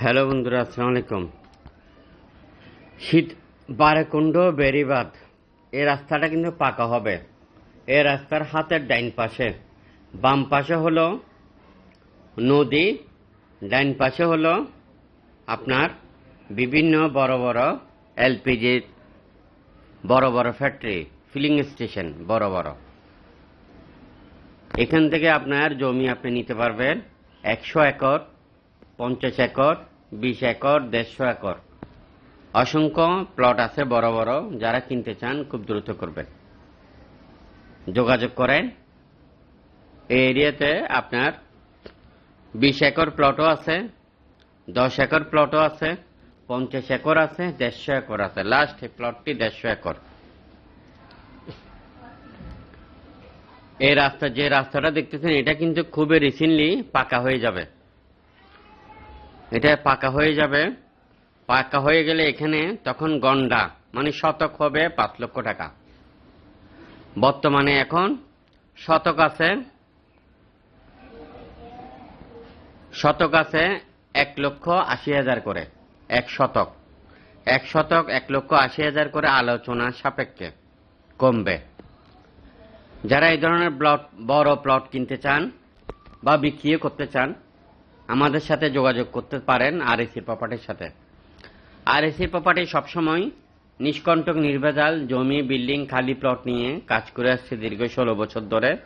Hello বন্ধুরা, আসসালামু আলাইকুম। শীত বারেকুণ্ড বেরিবাদ এ রাস্তাটা কিন্তু পাকা হবে। এই রাস্তার হাতের ডাইন পাশে। বাম পাশে হলো নদী, ডাইন পাশে হলো আপনার বিভিন্ন বড় বড় এলপিজি, বড় বড় ফ্যাক্টরি, ফিলিং স্টেশন, বড় বড়। এখান থেকে আপনার জমি আপনি নিতে পারবেন একশো একর পঞ্চাশ একর, বিশ একর, দেড়শো একর। অসংখ্য প্লট আছে বড় বড়, যারা কিনতে চান খুব দ্রুত করবেন। যোগাযোগ করেন। এই এরিয়াতে আপনার বিশ একর প্লটও আছে, দশ একর প্লটও আছে, পঞ্চাশ একর আছে, দেড়শো একর আছে। লাস্ট প্লটটি দেড়শো একর। এই রাস্তা, যে রাস্তাটা দেখতেছেন, এটা কিন্তু খুবই রিসেন্টলি পাকা হয়ে যাবে। এটা পাকা হয়ে যাবে। পাকা হয়ে গেলে এখানে তখন গন্ডা মানে শতক হবে পাঁচ লক্ষ টাকা। বর্তমানে এখন শতক আছে শতক আছে এক লক্ষ আশি হাজার করে, এক শতক। এক শতক, এক লক্ষ আশি হাজার করে আলোচনা সাপেক্ষে কমবে। যারা এই ধরনের প্লট বড় প্লট কিনতে চান বা বিক্রিও করতে চান আমাদের সাথে যোগাযোগ করতে পারেন আর এসি প্রপার্টির সাথে। আর এসি প্রপার্টি সবসময় নিষ্কণ্টক, নির্ভেজাল, জমি, বিল্ডিং, খালি প্লট নিয়ে কাজ করে আসছে দীর্ঘ ষোলো বছর ধরে।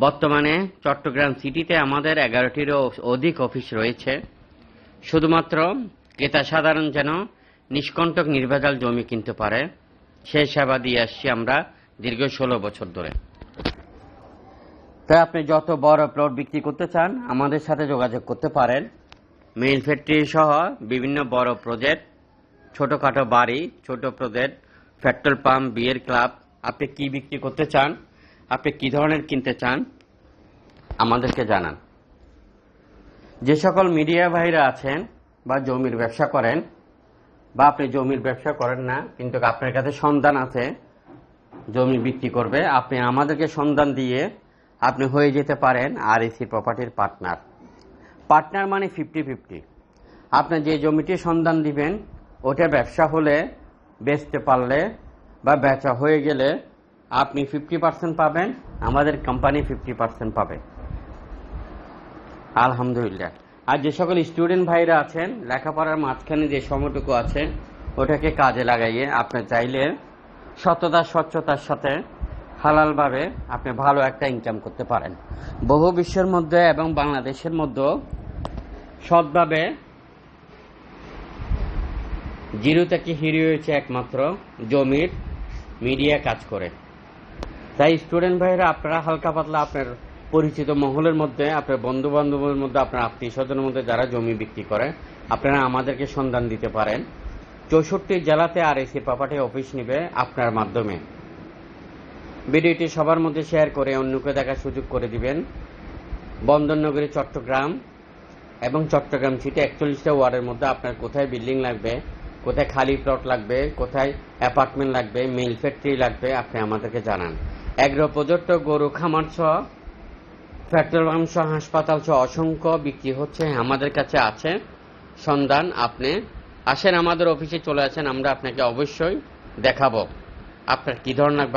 বর্তমানে চট্টগ্রাম সিটিতে আমাদের এগারোটিরও অধিক অফিস রয়েছে। শুধুমাত্র ক্রেতা সাধারণ যেন নিষ্কণ্টক, নির্ভেজাল জমি কিনতে পারে সে সেবা দিয়ে আসছি আমরা দীর্ঘ ষোলো বছর ধরে। তাই আপনি যত বড় প্লট বিক্রি করতে চান, আমাদের সাথে যোগাযোগ করতে পারেন। মেইল ফ্যাক্টরি সহ বিভিন্ন বড় প্রজেক্ট ছোটখাটো বাড়ি, ছোট প্রজেক্ট পেট্রোল পাম্প বিয়ের ক্লাব আপনি কি বিক্রি করতে চান, আপনি কি ধরনের কিনতে চান, আমাদেরকে জানান। যে সকল মিডিয়া ভাইরা আছেন বা জমির ব্যবসা করেন, বা আপনি জমির ব্যবসা করেন না, কিন্তু আপনার কাছে সন্ধান আছে, জমি বিক্রি করবে, আপনি আমাদেরকে সন্ধান দিয়ে আপনি হয়ে যেতে পারেন আর এসি প্রপার্টির পার্টনার পার্টনার মানে ফিফটি ফিফটি আপনি যে জমিটির সন্ধান দিবেন, ওটা ব্যবসা হলে, বেচতে পারলে বা বেচা হয়ে গেলে আপনি ফিফটি পার্সেন্ট পাবেন, আমাদের কোম্পানি ফিফটি পার্সেন্ট পাবে। আলহামদুলিল্লাহ। আর যে সকল স্টুডেন্ট ভাইরা আছেন, লেখাপড়ার মাঝখানে যে সময়টুকু আছে, ওটাকে কাজে লাগাইয়ে আপনি চাইলে সততা, স্বচ্ছতার সাথে হালালভাবে আপনি ভালো একটা ইনকাম করতে পারেন। বহু বিশ্বের মধ্যে এবং বাংলাদেশের মধ্যেও সৎভাবে জিরো থেকে হিরো হয়েছে একমাত্র জমির মিডিয়া কাজ করে। তাই স্টুডেন্ট ভাইরা, আপনারা হালকা পাতলা আপনার পরিচিত মহলের মধ্যে, আপনার বন্ধু বান্ধবের মধ্যে, আপনার আত্মীয় স্বজনের মধ্যে যারা জমি বিক্রি করে, আপনারা আমাদেরকে সন্ধান দিতে পারেন। চৌষট্টি জেলাতে আর এসি প্রপার্টি অফিস নিবে আপনার মাধ্যমে। ভিডিওটি সবার মধ্যে শেয়ার করে অন্যকে দেখার সুযোগ করে দিবেন। বন্দরনগরী, চট্টগ্রাম এবং চট্টগ্রাম সিটি একচল্লিশটা ওয়ার্ডের মধ্যে আপনার কোথায় বিল্ডিং লাগবে, কোথায় খালি প্লট লাগবে, কোথায় অ্যাপার্টমেন্ট লাগবে, মিল ফ্যাক্টরি লাগবে, আপনি আমাদেরকে জানান। এগ্রো প্রজেক্ট, গরু খামার সহ পেট্রোল পাম্প সহ, হাসপাতাল সহ অসংখ্য বিক্রি হচ্ছে, আমাদের কাছে আছে। সন্ধান, আপনি আসেন আমাদের অফিসে, চলে আসেন, আমরা আপনাকে অবশ্যই দেখাবো। আপনার কি ধরনের